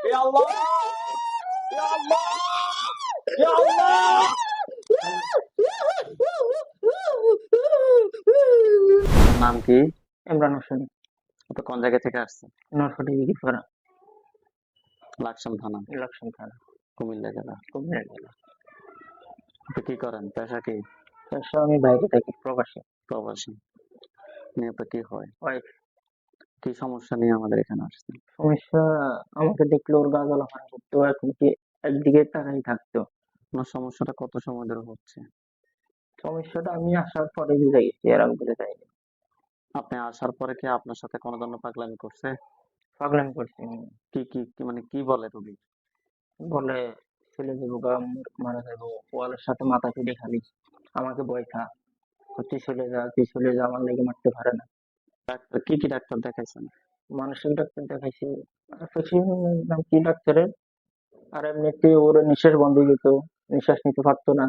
Ya Allah! Ya Allah! Ya Allah! নাম কি? ইমরান হোসেন। আপনি কোন জায়গা থেকে আসছেন? নরফটি বিকিপাড়া লাকসাম থানা। ইলেকশন থানা। কুমিল্লা জেলা। কুমিল্লা জেলা। আপনি কি করেন? পেশা কি? পেশা আমি বাইরে থাকি প্রবাসী। প্রবাসী। নিয়ে আপনার কি হয়? ওয়াইফ। কি সমস্যা নিয়ে আমাদের এখানে আসছেন সমস্যা আমাকে দেখলে ওর গা জ্বালাফানা করতো এখন কি একদিকে তাকাই থাকতো। আপনার সমস্যাটা কত সময় ধরে হচ্ছে? সমস্যাটা আমি আসার পরে বুঝে গেছি এর আগে বুঝে যায়নি আপনি আসার পরে কি আপনার সাথে কোনো ধরনের পাগলামি করছে? পাগলামি করছি। কি কি কি মানে কি বলে রুগী? বলে ছেলে দেবো গা মারা যাব। ওয়ালের সাথে মাথা ফেটে খালি। আমাকে ভয় খা। তুই চলে যা তুই চলে যা আমার লেগে মারতে পারে না। ডাক্তার কি কি ডাক্তার দেখাইছেন? মানসিক ডাক্তার দেখাইছি। নাম কি ডাক্তারের? আর এমনিতে ওর নিঃশ্বাস বন্ধ যেত নিঃশ্বাস নিতে পারতো না।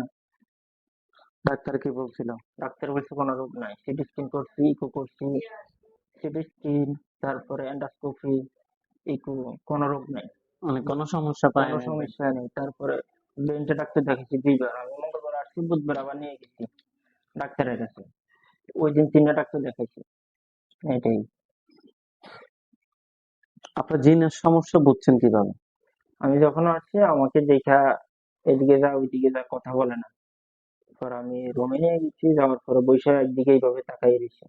ডাক্তার কি বলছিল? ডাক্তার বলছে কোনো রোগ নাই সিটি স্ক্যান করছি ইকো করছি। সিটি স্ক্যান তারপরে এন্ডোস্কোপি ইকো কোনো রোগ নাই। মানে কোনো সমস্যা পায় কোনো সমস্যা নেই। তারপরে ব্রেনটা ডাক্তার দেখাইছি দুইবার। আমি মঙ্গলবার আসছি বুধবার আবার নিয়ে গেছি ডাক্তারের কাছে। ওই দিন তিনটা ডাক্তার দেখাইছি। এটাই। আপনার জিনের সমস্যা বুঝছেন কীভাবে? আমি যখন আসছি আমাকে দেখা এদিকে যা ওইদিকে যা কথা বলে না। পর আমি রুমে নিয়ে গেছি যাওয়ার পরে বৈশাখ একদিকে এইভাবে তাকাই রয়েছে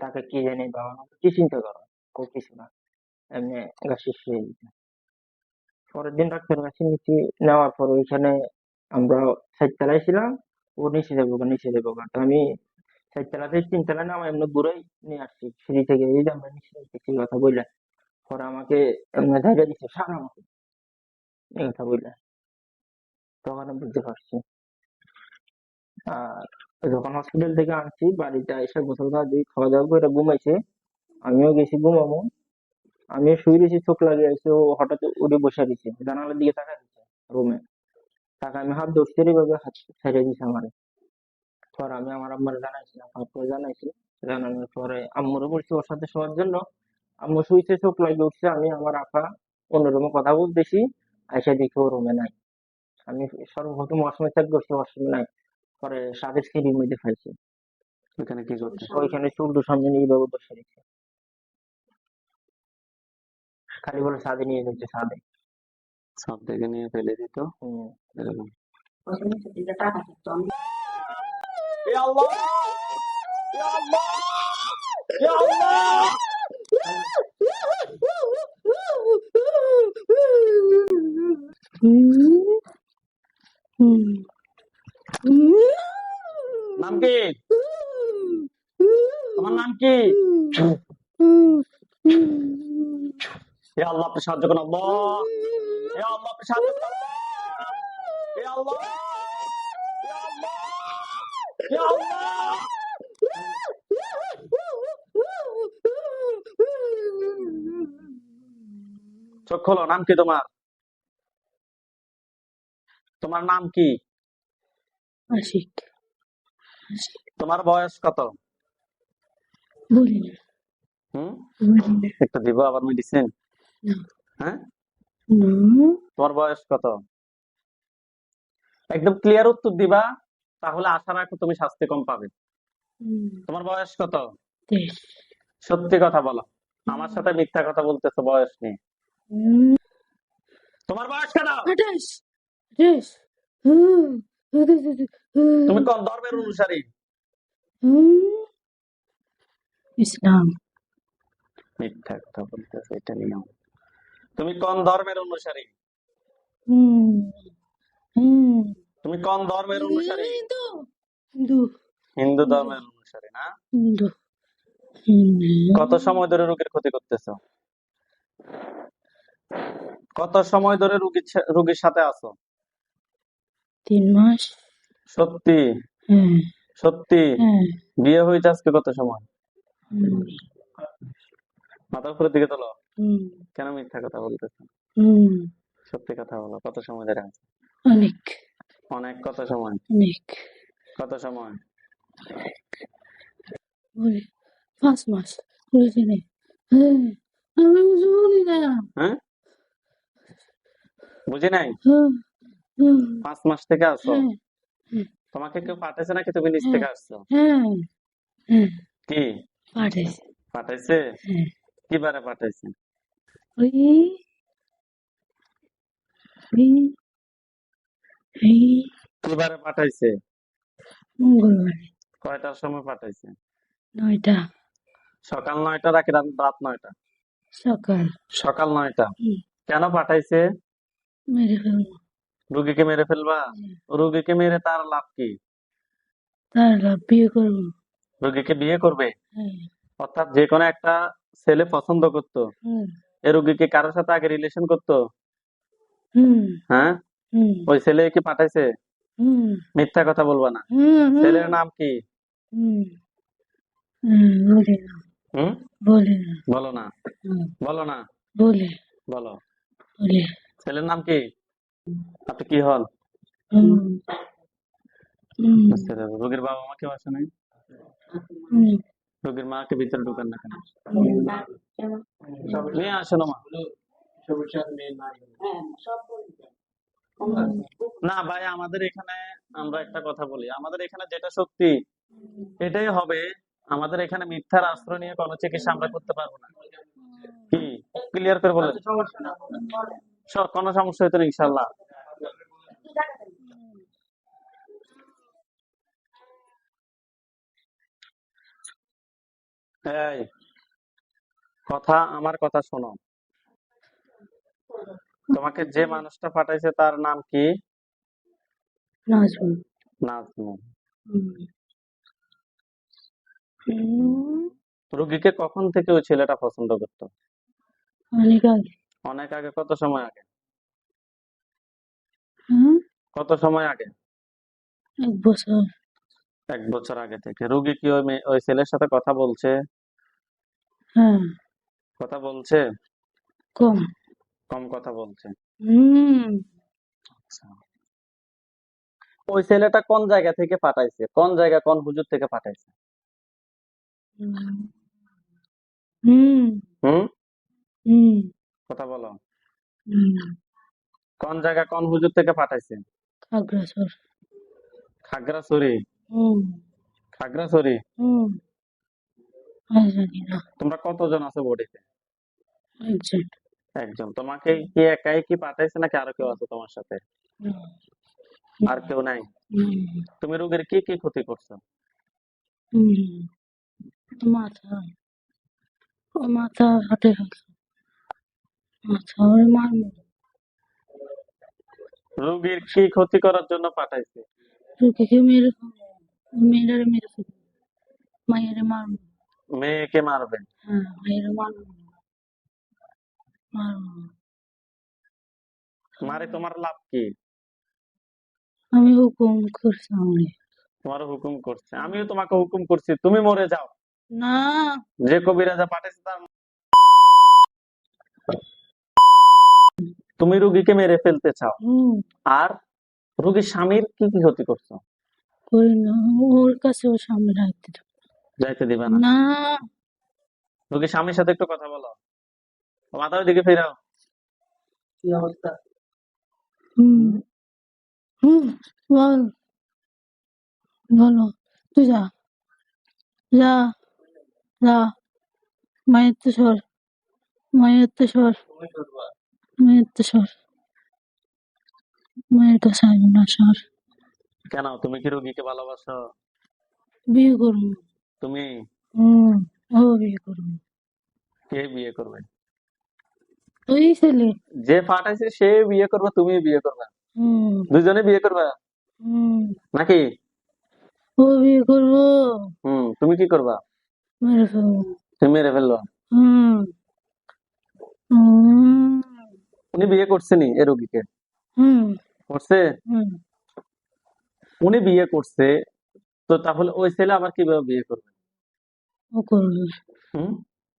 তাকে কি জানি বাবা কি চিন্তা করো? কো কিছু না। এমনি গাছে শুয়ে দিতে পরের দিন ডাক্তার কাছে নিচে নেওয়ার পর ওইখানে আমরা চারতলায় ছিলাম ও নিচে যাব নিচে যাব। গা। আমি চারতলা থেকে তিনতলা নামা এমনি ঘুরাই নিয়ে আসছি সিঁড়ি থেকে। এই যে আমরা নিচে কথা বললে পরে আমাকে এমনি দিচ্ছে সারা আমাকে। এই কথা বললে তখন বুঝতে পারছি। আর যখন হসপিটাল থেকে আনছি, বাড়িতে এসে গোসল খাওয়া দিয়ে খাওয়া দাওয়া করে ঘুমাইছে, আমিও গেছি ঘুমাবো। আমিও শুয়ে রয়েছি, চোখ লাগিয়ে আছে ও হঠাৎ উঠে বসে রয়েছে, জানালার দিকে দিচ্ছে রুমে তাকে আমি হাত ধরছি, এভাবে হাত ছেড়ে দিছে আমারে। পর আমি আমার আম্মার জানাইছি তারপরে জানাইছি জানানোর পরে আম্মুরও বলছি ওর সাথে শোয়ার জন্য আম্মু শুয়েছে চোখ লাগিয়ে উঠছে আমি আমার আপা অন্য রুমে কথা বলতেছি আইসা দেখি ও রুমে নাই। আমি সর্বপ্রথম ওয়াশরুমে চেক করছি ওয়াশরুমে নাই। পরে সাদের সিঁড়ির মধ্যে ফেলছি ওখানে কি করতে ওইখানে চুলটু সামনে নিয়ে এইভাবে বসে রেখে খালি বলে সাদে নিয়ে যাচ্ছে সাদে। সব থেকে নিয়ে ফেলে দিত। হম। এরকম। Ya Allah! Ya Allah! Ya Allah! নাম কি তোমার নাম কি হে আল্লাহ আপনি সাহায্য করুন আল্লাহ হে আল্লাহ আপনি সাহায্য করুন Ya Allah! Ya Allah! চোখ খোলো নাম কি তোমার? তোমার নাম কি? আশিক। তোমার বয়স কত? হুম? বলি দিব আবার মেডিসিন। হ্যাঁ? তোমার বয়স কত? একদম ক্লিয়ার উত্তর দিবা। তাহলে আশা রাখো তুমি শাস্তি কম পাবে। তোমার বয়স কত? সত্যি কথা বলো। আমার সাথে মিথ্যা কথা বলতেছো বয়স হুম, তোমার বয়স কত তুমি কোন ধর্মের অনুসারী? ইসলাম। মিথ্যা কথা বলতেছো এটা নিয়ম। তুমি কোন ধর্মের অনুসারী? হুম, হুম, তুমি কোন ধর্মের অনুসারী? হিন্দু। হিন্দু। হিন্দু ধর্মের অনুসারী না? হিন্দু। কত সময় ধরে রোগীর ক্ষতি করতেছো? কত সময় ধরে রোগীর রোগীর সাথে আছো? তিন মাস। সত্যি? হ্যাঁ। সত্যি? হ্যাঁ। বিয়ে হয়েছে আজকে কত সময়? মাথা উপরের দিকে তোলো কেন মিথ্যা কথা বলতেছো? সত্যি কথা বলো কত সময় ধরে আছো? অনেক। অনেক কত সময়। অনেক। কত সময়। পাঁচ মাস বুঝেছি নে। হ্যাঁ আমি বুঝি বলি না। হ্যাঁ? বুঝি নাই? হুম, হুম, পাঁচ মাস থেকে আসো হ্যাঁ, তোমাকে কেউ পাঠাইছে নাকি তুমি নিজ থেকে আসছো? হ্যাঁ, হ্যাঁ, কি? পাঠাইছে। পাঠাইছে? হ্যাঁ। কি বারে পাঠাইছে ওই ওই এই কি বারে পাঠাইছে। মঙ্গলবারে। কয়টার সময় পাঠাইছে? নয়টা। সকাল নয়টা নাকি রাত নয়টা? সকাল। সকাল নয়টা। কেন পাঠাইছে? মেরে ফেলব। রুগীকে মেরে ফেলবা? রুগীকে মেরে তার লাভ কি? তার লাভ বিয়ে করব। রুগীকে বিয়ে করবে? হ্যাঁ। অর্থাৎ যে কোনো একটা ছেলে পছন্দ করতো। এ রুগীকে কারোর সাথে আগে রিলেশন করতো? হ্যাঁ? ওই ছেলে কি পাঠাইছে? মিথ্যা কথা বলবা না। ছেলের নাম কি? বলে না। বলে না। বলো ছেলের নাম কি? আপনি কি হন? আচ্ছা, রোগীর বাবা মা কেউ নাই? হুম। রোগীর মাকে ভিতরে ঢুকান না কেন? নিয়ে আসো না মা? না ভাই, আমাদের এখানে আমরা একটা কথা বলি। আমাদের এখানে যেটা সত্যি, এটাই হবে, আমাদের এখানে মিথ্যার আশ্রয় নিয়ে কোনো চিকিৎসা আমরা করতে পারব না। কি? ক্লিয়ার করে বলেন। স- কোনো সমস্যা হইতো না ইনশাল্লাহ কথা, আমার কথা শোনো। তোমাকে যে মানুষটা পাঠাইছে তার নাম কি? রুগীকে কখন থেকে ওই ছেলেটা পছন্দ করতো? অনেক আগে। অনেক আগে কত সময় আগে? কত সময় আগে? এক বছর। এক বছর আগে থেকে। রুগী কি ওই ওই ছেলের সাথে কথা বলছে? হ্যাঁ। কথা বলছে? কম। কম কথা বলছে। হুম। ওই ছেলেটা কোন জায়গা থেকে পাঠাইছে? কোন জায়গা কোন হুজুর থেকে পাঠাইছে? হুম। হুম। হুম? হুম। কথা বলো। কোন জায়গা কোন হুজুর থেকে পাঠাইছে? খাগড়াছড়। খাগড়াছড়ি? হুম। খাগড়াছড়ি? হুম। আর জানি না তোমরা কতজন আছো বডিতে? একজন। একজন তোমাকে কি একাই কি পাঠাইছে নাকি আরও কেউ আছে তোমার সাথে? আর কেউ নাই? তুমি রোগীর কি কি ক্ষতি করছ। মাথা। ও মাথা হাতে মাথা ওরে রোগীর কি ক্ষতি করার জন্য পাঠাইছে? রুকিকে মেরে মেয়েটারে মেরে মায়েরে মারবো। মেয়েকে মারবে? হ্যাঁ মায়েরে মারবো। মারে তোমার লাভ কি? আমি হুকুম করছি তোমার হুকুম করছে। আমিও তোমাকে হুকুম করছি তুমি মরে যাও। না। যে কবিরাজা পাঠাইছে তার তুমি রুগীকে মেরে ফেলতে চাও। আর রুগীর স্বামীর কি কি ক্ষতি করছ? করি না ওর কাছে ও সামনে যাইতে দিবে না। না। রুগীর স্বামীর সাথে একটু কথা বলো। মাথা ওইদিকে ফেরাও হুম। হুম বল। বলো তুই যা। যা যা। মায়ের তো সর মায়ের তো সর মায়ের তো সর মায়ের না সর কেন? তুমি কি রুগীকে ভালোবাসো? বিয়ে করব। তুমি? হুম ও বিয়ে করব। কে বিয়ে করবে? ছেলে। যে পাঠাইছে সে বিয়ে করবে তুমি বিয়ে করবে। দুজনে বিয়ে করবে? নাকি? ও বিয়ে করব। হুম তুমি কি করবা? মেরে ফেলব। তুমি মেরে ফেলল। হুম। হুম। উনি বিয়ে করছেনি এ রোগীকে? হুম। করছে? উনি বিয়ে করছে তো তাহলে ওই ছেলে আবার কীভাবে বিয়ে করবে? ও করবে। হুম?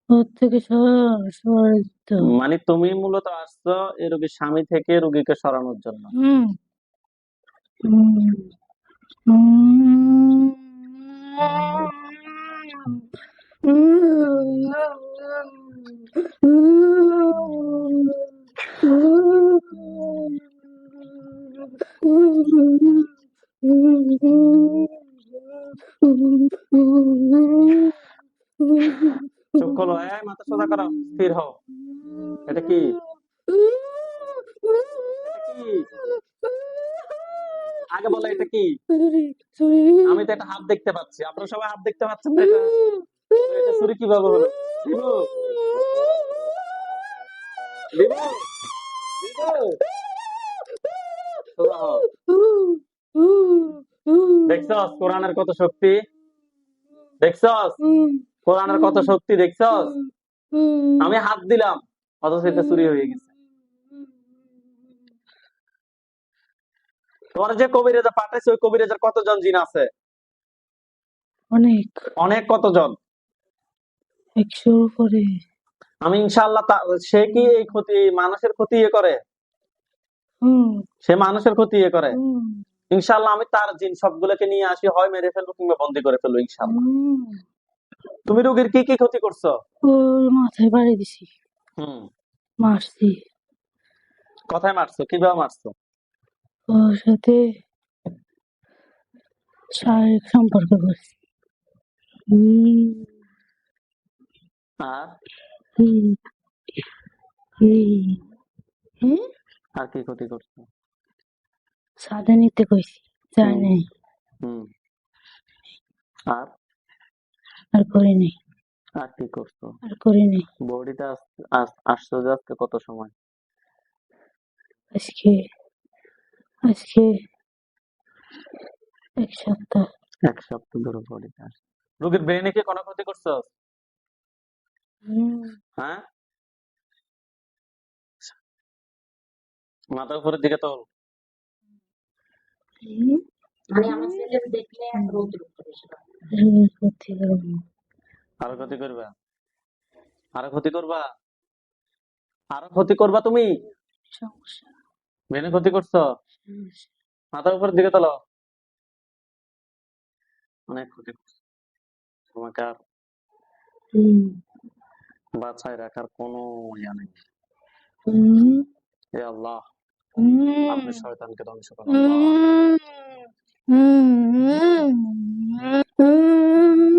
ওর থেকে সর সর দিতে হবে। মানে তুমি মূলত আসছো এ রোগীর স্বামী থেকে রোগীকে সরানোর জন্য? হুম। হুম। হুম হুম সোজা করো স্থির হও এটা কি? আগে বলো, এটা কি? আমি তো একটা হাত দেখতে পাচ্ছি। আপনারা সবাই হাত দেখতে পাচ্ছেন না এটা? এটা চুরি কীভাবে হলো? দিব দিব দেখছস, কোরআনের কত শক্তি? দেখছস? কোরআনের কত শক্তি, দেখছস? আমি হাত দিলাম। অথচ এটা চুরি হয়ে গেছে। তোমার যে কবিরাজা পাঠাইছে ওই কবিরাজার কতজন জিন আছে? অনেক। অনেক কতজন? একশোর উপরে। আমি ইনশাআল্লাহ তা- সে কি এই ক্ষতি মানুষের ক্ষতি ইয়ে করে? হুম। সে মানুষের ক্ষতি ইয়ে করে? হুম। ইনশাআল্লাহ আমি তার জিন সবগুলোকে নিয়ে আসি হয় মেরে ফেলব কিংবা বন্দি করে ফেলব ইনশাল্লাহ। তুমি রোগীর কি কি ক্ষতি করছ? মাথায় বাড়ি দিছি। হুম। মারছি। কথায় মারছো? কীভাবে মারছো? ওর সাথে শারীরিক সম্পর্ক করছি। হুম। আর? হুম। হুম। হুম? আর কি ক্ষতি করছ? সাদা নিতে কইছি যায় হুম। নাই। হুম। আর? আর করি নাই। আর কি করছ। আর করি নাই। বডিটা আসছো যে আজকে কত সময়? আজকে আজকে এক সপ্তাহ। এক সপ্তাহ ধরে বডিটা আসছে। রোগীর ব্রেনে কি কোনো ক্ষতি করছ? হ্যাঁ? মাথা উপরের দিকে তোল। হুম। মানে আমার ছেলে দেখলে রোদ রোদ করে আরও ক্ষতি করবা? আরও ক্ষতি করবা? আরও ক্ষতি করবা তুমি? ব্রেনে ক্ষতি করছ? সমস্যা। মাথা উপরের দিকে তোলো অনেক ক্ষতি করছ। তোমাকে আর বাছাই রাখার কোনো ইয়া নেই। হে আল্লাহ। আপনি শয়তানকে ধ্বংস করুন আল্লাহ। এখন না এ